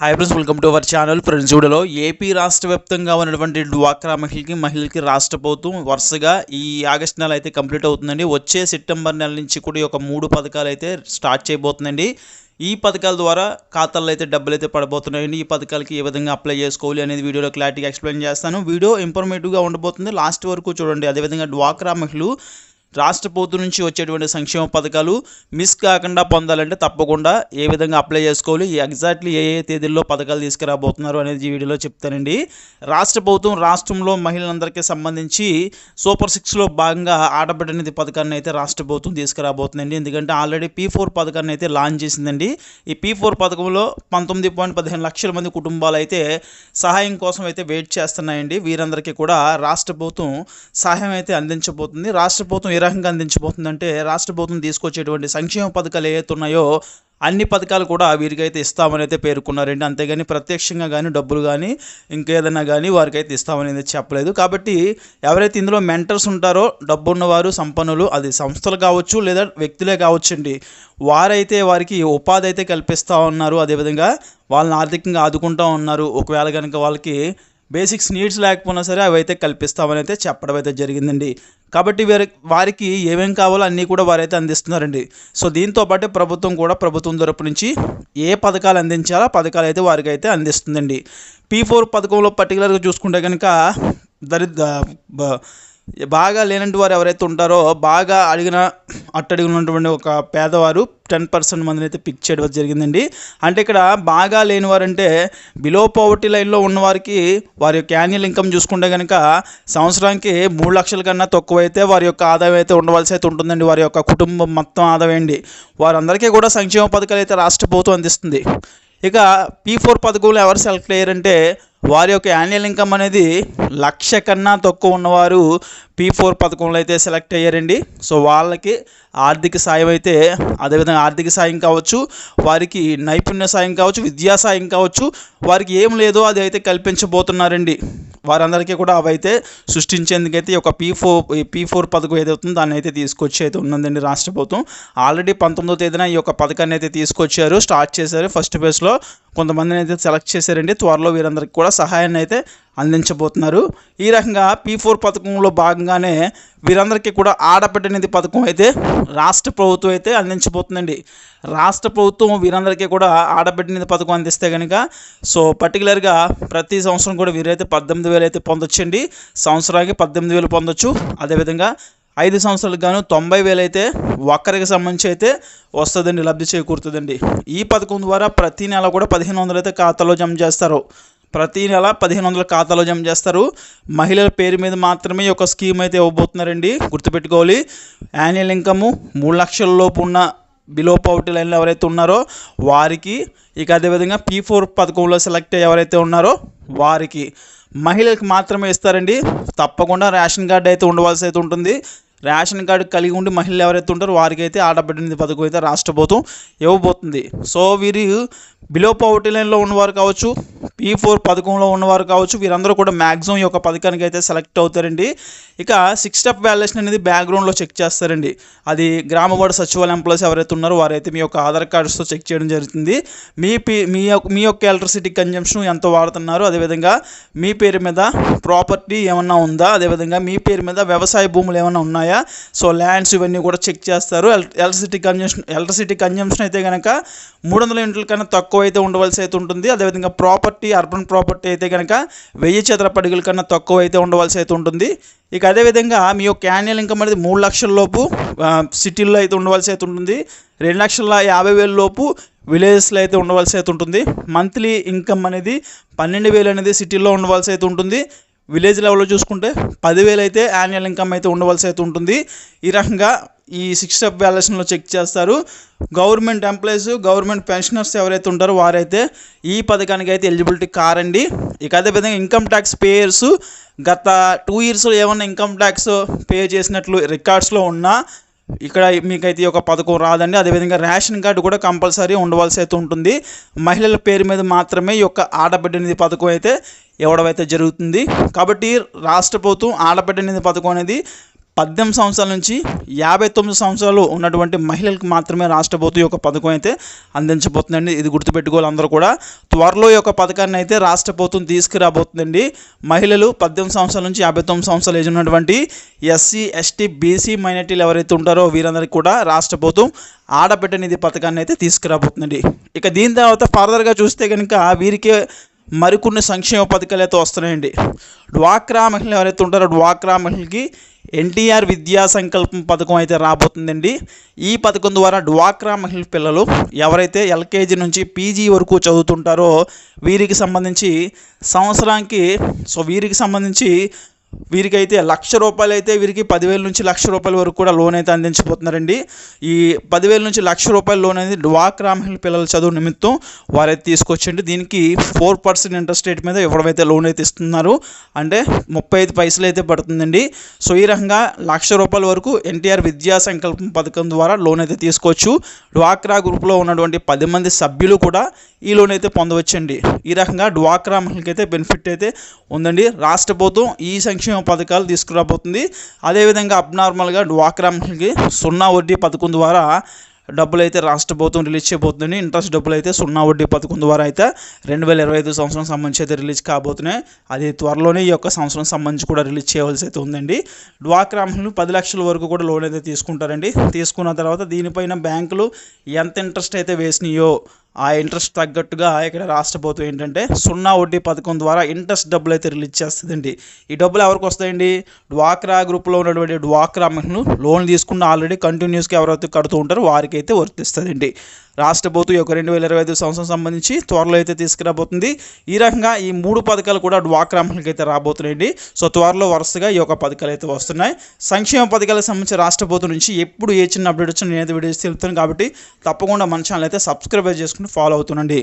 Hi friends welcome to our channel friends వీడియోలో AP రాష్ట్ర వ్యాప్తంగా ఉన్నటువంటి డ్వాక్రా మహిళకి మహిళలకి రాష్ట్ర ప్రభుత్వం వరుసగా ఈ ఆగస్ట్ నెల అయితే కంప్లీట్ అవుతుందండి. వచ్చే సెప్టెంబర్ నెల నుంచి కూడా ఈ యొక్క మూడు పథకాలు అయితే స్టార్ట్ చేయబోతుందండి. ఈ పథకాల ద్వారా ఖాతాల్లో అయితే డబ్బులు అయితే పడబోతున్నాయండి. ఈ పథకాలకి ఏ విధంగా అప్లై చేసుకోవాలి అనేది వీడియోలో క్లారిటీగా ఎక్స్ప్లెయిన్ చేస్తాను. వీడియో ఇన్ఫర్మేటివ్గా ఉండబోతుంది. లాస్ట్ వరకు చూడండి. అదేవిధంగా డ్వాక్రా మహిళలు రాష్ట్ర ప్రభుత్వం నుంచి వచ్చేటువంటి సంక్షేమ పథకాలు మిస్ కాకుండా పొందాలంటే తప్పకుండా ఏ విధంగా అప్లై చేసుకోవాలి ఎగ్జాక్ట్లీ ఏ ఏ తేదీల్లో పథకాలు తీసుకురాబోతున్నారు అనేది ఈ వీడియోలో చెప్తానండి. రాష్ట్ర ప్రభుత్వం రాష్ట్రంలో మహిళలందరికీ సంబంధించి సూపర్ సిక్స్లో భాగంగా ఆడబిడ్డ నిధి పథకాన్ని అయితే రాష్ట్ర ప్రభుత్వం తీసుకురాబోతుందండి. ఎందుకంటే ఆల్రెడీ పీ ఫోర్ పథకాన్ని అయితే లాంచ్ చేసిందండి. ఈ పీ ఫోర్ పథకంలో పంతొమ్మిది పాయింట్ పదిహేను లక్షల మంది కుటుంబాలు అయితే సహాయం కోసం అయితే వెయిట్ చేస్తున్నాయండి. వీరందరికీ కూడా రాష్ట్ర ప్రభుత్వం సహాయం అయితే అందించబోతుంది. రాష్ట్ర ప్రభుత్వం ఏ రకంగా అందించబోతుందంటే రాష్ట్ర ప్రభుత్వం తీసుకొచ్చేటువంటి సంక్షేమ పథకాలు ఏవైతే ఉన్నాయో అన్ని పథకాలు కూడా వీరికైతే ఇస్తామని అయితే పేర్కొన్నారండి. అంతేగాని ప్రత్యక్షంగా కానీ డబ్బులు కానీ ఇంకేదైనా కానీ వారికైతే ఇస్తామని చెప్పలేదు. కాబట్టి ఎవరైతే ఇందులో మెంటర్స్ ఉంటారో డబ్బు ఉన్నవారు సంపన్నులు అది సంస్థలు కావచ్చు లేదా వ్యక్తులే కావచ్చండి. వారైతే వారికి ఉపాధి అయితే కల్పిస్తూ ఉన్నారు. అదేవిధంగా వాళ్ళని ఆర్థికంగా ఆదుకుంటూ ఉన్నారు. ఒకవేళ కనుక వాళ్ళకి బేసిక్స్ నీడ్స్ లేకపోయినా సరే అవి అయితే కల్పిస్తామని అయితే చెప్పడం అయితే జరిగిందండి. కాబట్టి వీరి వారికి ఏమేం కావాలో అన్నీ కూడా వారైతే అందిస్తున్నారండి. సో దీంతో పాటు ప్రభుత్వం కూడా ప్రభుత్వం తరపు నుంచి ఏ పథకాలు అందించాలో పథకాలు అయితే వారికి అయితే అందిస్తుందండి. పీ ఫోర్ పథకంలో పర్టికులర్గా చూసుకుంటే కనుక దరిద్ర బాగా లేనటువంటి వారు ఎవరైతే ఉంటారో బాగా అడిగిన అట్టడిగినటువంటి ఒక పేదవారు టెన్ పర్సెంట్ మందిని అయితే పిక్ చేయడం జరిగిందండి. అంటే ఇక్కడ బాగా లేని వారంటే బిలో పవర్టీ లైన్లో ఉన్నవారికి వారి యొక్క యాన్యువల్ ఇన్కమ్ చూసుకుంటే కనుక సంవత్సరానికి మూడు లక్షల కన్నా తక్కువ అయితే వారి యొక్క ఆదాయం అయితే ఉండవలసి అయితే ఉంటుందండి. వారి యొక్క కుటుంబం మొత్తం ఆదాయం అండి. వారందరికీ కూడా సంక్షేమ పథకాలు అయితే రాష్ట్ర ప్రభుత్వం అందిస్తుంది. ఇక పీ ఫోర్ పథకంలో ఎవరు సెలెక్ట్ అయ్యారంటే వారి యొక్క యాన్యువల్ ఇన్కమ్ అనేది లక్ష కన్నా తక్కువ ఉన్నవారు పీ ఫోర్ పథకంలో అయితే సెలెక్ట్ అయ్యారండి. సో వాళ్ళకి ఆర్థిక సాయం అయితే అదేవిధంగా ఆర్థిక సాయం కావచ్చు వారికి నైపుణ్య సాయం కావచ్చు విద్యా సాయం కావచ్చు వారికి ఏం లేదో అది అయితే కల్పించబోతున్నారండి. వారందరికీ కూడా అవైతే సృష్టించేందుకైతే ఈ యొక్క పీ ఫోర్ పీ ఫోర్ పథకం ఏదవుతుందో దాన్ని అయితే తీసుకొచ్చి అయితే ఉన్నదండి రాష్ట్ర ప్రభుత్వం. ఆల్రెడీ పంతొమ్మిదో తేదీన ఈ యొక్క పథకాన్ని అయితే తీసుకొచ్చారు స్టార్ట్ చేశారు. ఫస్ట్ ఫేజ్లో కొంతమందిని అయితే సెలెక్ట్ చేశారండి. త్వరలో వీరందరికీ కూడా సహాయాన్ని అయితే అందించబోతున్నారు. ఈ రకంగా పీ ఫోర్ పథకంలో భాగంగానే వీరందరికీ కూడా ఆడబిడ్డ నిధి పథకం అయితే రాష్ట్ర ప్రభుత్వం అయితే అందించబోతుందండి. రాష్ట్ర ప్రభుత్వం వీరందరికీ కూడా ఆడబిడ్డ నిధి పథకం అందిస్తే కనుక సో పర్టికులర్గా ప్రతి సంవత్సరం కూడా వీరైతే పద్దెనిమిది వేలు అయితే పొందొచ్చండి. సంవత్సరానికి పద్దెనిమిది వేలు పొందొచ్చు. అదేవిధంగా ఐదు సంవత్సరాలకు గాను తొంభై వేలు అయితే ఒక్కరికి సంబంధించి అయితే వస్తుందండి లబ్ధి చేకూరుతుందండి. ఈ పథకం ద్వారా ప్రతి నెల కూడా పదిహేను వందలు అయితే ఖాతాలో జమ చేస్తారు. ప్రతి నెల పదిహేను వందల ఖాతాలో జమ చేస్తారు. మహిళల పేరు మీద మాత్రమే ఈ యొక్క స్కీమ్ అయితే ఇవ్వబోతున్నారండి. గుర్తుపెట్టుకోవాలి. యాన్యువల్ ఇన్కమ్ మూడు లక్షల లోపు ఉన్న బిలో పవర్టీ లైన్లో ఎవరైతే ఉన్నారో వారికి ఇక అదేవిధంగా పీ ఫోర్ పథకంలో సెలెక్ట్ అయ్యి ఎవరైతే ఉన్నారో వారికి మహిళలకు మాత్రమే ఇస్తారండి. తప్పకుండా రేషన్ కార్డు అయితే ఉండవలసి అయితే ఉంటుంది. రేషన్ కార్డు కలిగి ఉండి మహిళలు ఎవరైతే ఉంటారో వారికి అయితే ఆడబిడ్డ పథకం అయితే రాష్ట్ర ప్రభుత్వం ఇవ్వబోతుంది. సో వీరు బిలో పవర్టీ లైన్లో ఉన్నవారు కావచ్చు పీ ఫోర్ పథకంలో ఉన్నవారు కావచ్చు వీరందరూ కూడా మ్యాక్సిమం ఈ యొక్క పథకానికి అయితే సెలెక్ట్ అవుతారండి. ఇక సిక్స్ స్టెప్ వ్యాలేషన్ అనేది బ్యాక్గ్రౌండ్లో చెక్ చేస్తారండి. అది గ్రామ వార్డు సచివాలయ ఎంప్లాయీస్ ఎవరైతే ఉన్నారో వారైతే మీ యొక్క ఆధార్ కార్డ్స్తో చెక్ చేయడం జరుగుతుంది. మీ పీ మీ యొక్క మీ యొక్క ఎలక్ట్రిసిటీ కన్జంప్షన్ ఎంత వాడుతున్నారు? అదేవిధంగా మీ పేరు మీద ప్రాపర్టీ ఏమన్నా ఉందా? అదేవిధంగా మీ పేరు మీద వ్యవసాయ భూములు ఏమైనా ఉన్నాయా? సో ల్యాండ్స్ ఇవన్నీ కూడా చెక్ చేస్తారు. L electricity consumption electricity consumption అయితే కనుక మూడు వందల యూనిట్ల కన్నా తక్కువ అయితే ఉండవలసి అయితే ఉంటుంది. అదేవిధంగా ప్రాపర్టీ అర్బన్ ప్రాపర్టీ అయితే కనుక వెయ్యి చదరపు కన్నా తక్కువ అయితే ఉండవలసి అయితే ఉంటుంది. ఇక అదేవిధంగా మీ యొక్క యాన్యువల్ ఇన్కమ్ అనేది మూడు లక్షల లోపు సిటీల్లో అయితే ఉండవలసి అయితే ఉంటుంది. రెండు లక్షల యాభై వేల లోపు విలేజెస్లో అయితే ఉండవలసి అయితే ఉంటుంది. మంత్లీ ఇన్కమ్ అనేది పన్నెండు వేలు అనేది సిటీల్లో ఉండవలసి అయితే ఉంటుంది. విలేజ్ లెవెల్లో చూసుకుంటే పదివేలు అయితే యాన్యువల్ ఇన్కమ్ అయితే ఉండవలసి అయితే ఉంటుంది. ఈ రకంగా ఈ సిక్స్ స్టెప్ వ్యాల్యుయేషన్లో చెక్ చేస్తారు. గవర్నమెంట్ ఎంప్లాయీస్ గవర్నమెంట్ పెన్షనర్స్ ఎవరైతే ఉంటారో వారైతే ఈ పథకానికి అయితే ఎలిజిబిలిటీ కారండి. ఇక అదేవిధంగా ఇన్కమ్ ట్యాక్స్ పేయర్స్ గత టూ ఇయర్స్లో ఏమన్నా ఇన్కమ్ ట్యాక్స్ పే చేసినట్లు రికార్డ్స్లో ఉన్నా ఇక్కడ మీకైతే ఈ యొక్క పథకం రాదండి. అదేవిధంగా రేషన్ కార్డు కూడా కంపల్సరీ ఉండవలసి అయితే ఉంటుంది. మహిళల పేరు మీద మాత్రమే ఈ యొక్క ఆడబిడ్డ నిధి పథకం అయితే ఇవ్వడం అయితే జరుగుతుంది. కాబట్టి రాష్ట్ర ప్రభుత్వం ఆడబిడ్డ నిధి పథకం అనేది పద్దెనిమిది సంవత్సరాల నుంచి యాభై తొమ్మిది సంవత్సరాలు ఉన్నటువంటి మహిళలకు మాత్రమే రాష్ట్ర ప్రభుత్వం యొక్క పథకం అయితే అందించబోతుందండి. ఇది గుర్తుపెట్టుకోవాలి అందరూ కూడా. త్వరలో యొక్క పథకాన్ని అయితే రాష్ట్ర ప్రభుత్వం తీసుకురాబోతుందండి. మహిళలు పద్దెనిమిది సంవత్సరాల నుంచి యాభై తొమ్మిది సంవత్సరాలు ఏజ్ ఉన్నటువంటి ఎస్సీ ఎస్టీ బీసీ మైనార్టీలు ఎవరైతే ఉంటారో వీరందరికీ కూడా రాష్ట్ర ప్రభుత్వం ఆడబిడ్డ నిధి పథకాన్ని అయితే తీసుకురాబోతుందండి. ఇక దీని తర్వాత ఫర్దర్గా చూస్తే కనుక వీరికి మరికొన్ని సంక్షేమ పథకాలు అయితే వస్తున్నాయండి. డ్వాక్రా మహిళలు ఎవరైతే ఉంటారో డ్వాక్రా మహిళకి ఎన్టీఆర్ విద్యా సంకల్పం పథకం అయితే రాబోతుందండి. ఈ పథకం ద్వారా డ్వాక్రా మహిళ పిల్లలు ఎవరైతే ఎల్కేజీ నుంచి పీజీ వరకు చదువుతుంటారో వీరికి సంబంధించి సంవత్సరానికి సో వీరికి సంబంధించి వీరికైతే లక్ష రూపాయలు అయితే వీరికి పదివేల నుంచి లక్ష రూపాయల వరకు కూడా లోన్ అయితే అందించబోతున్నారండి. ఈ పదివేల నుంచి లక్ష రూపాయల లోన్ అనేది డ్వాక్రా మహిళ పిల్లల చదువు నిమిత్తం వారైతే తీసుకొచ్చండి దీనికి ఫోర్ పర్సెంట్ ఇంట్రెస్ట్ రేట్ మీద ఇవ్వడమైతే లోన్ అయితే ఇస్తున్నారు అంటే ముప్పై ఐదు పైసలు అయితే పడుతుందండి. సో ఈ రకంగా లక్ష రూపాయల వరకు ఎన్టీఆర్ విద్యా సంకల్పం పథకం ద్వారా లోన్ అయితే తీసుకోవచ్చు. డ్వాక్రా గ్రూప్లో ఉన్నటువంటి పది మంది సభ్యులు కూడా ఈ లోన్ అయితే పొందవచ్చండి. ఈ రకంగా డ్వాక్రా మహిళకి అయితే బెనిఫిట్ అయితే ఉందండి. రాష్ట్ర ప్రభుత్వం ఈ సంఖ్య సంక్షేమ పథకాలు తీసుకురాబోతుంది. అదేవిధంగా అబ్నార్మల్గా డ్వాక్రా మహిళకి సున్నా వడ్డీ పథకం ద్వారా డబ్బులు అయితే రాష్ట్ర ప్రభుత్వం రిలీజ్ చేయబోతుంది. ఇంట్రెస్ట్ డబ్బులు అయితే సున్నా వడ్డీ పథకం ద్వారా అయితే రెండు వేల ఇరవై ఐదు సంవత్సరం సంబంధించి అయితే రిలీజ్ కాబోతున్నాయి. అది త్వరలోనే ఈ యొక్క సంవత్సరం సంబంధించి కూడా రిలీజ్ చేయవలసి అయితే ఉందండి. డ్వాక్రా మహిళలు పది లక్షల వరకు కూడా లోన్ అయితే తీసుకుంటారండి. తీసుకున్న తర్వాత దీనిపైన బ్యాంకులు ఎంత ఇంట్రెస్ట్ అయితే వేసినాయో ఆ ఇంట్రెస్ట్ తగ్గట్టుగా ఇక్కడ రాష్ట్ర ప్రభుత్వం ఏంటంటే సున్నా వడ్డీ పథకం ద్వారా ఇంట్రెస్ట్ డబ్బులు అయితే రిలీజ్ చేస్తుందండి. ఈ డబ్బులు ఎవరికి వస్తాయండి? డ్వాక్రా గ్రూప్లో ఉన్నటువంటి డ్వాక్రా మహిళలు లోన్ తీసుకున్న ఆల్రెడీ కంటిన్యూస్గా ఎవరైతే కడుతూ ఉంటారో వారికి అయితే వర్తిస్తుందండి. రాష్ట్ర ప్రభుత్వం యొక్క రెండు వేల ఇరవై ఐదు సంవత్సరం సంబంధించి త్వరలో అయితే తీసుకురాబోతుంది. ఈ రకంగా ఈ మూడు పథకాలు కూడా డ్వాక్రా మహిళకి అయితే రాబోతున్నాయండి. సో త్వరలో వరుసగా ఈ యొక్క పథకాలు అయితే వస్తున్నాయి. సంక్షేమ పథకాలకు సంబంధించి రాష్ట్ర ప్రభుత్వం నుంచి ఎప్పుడు ఏ చిన్న అప్డేట్ వచ్చినా నేనైతే వీడియోస్ తెలుపుతాను కాబట్టి తప్పకుండా మన ఛానల్ అయితే సబ్స్క్రైబ్ చేసుకుని ఫాలో అవుతుండండి.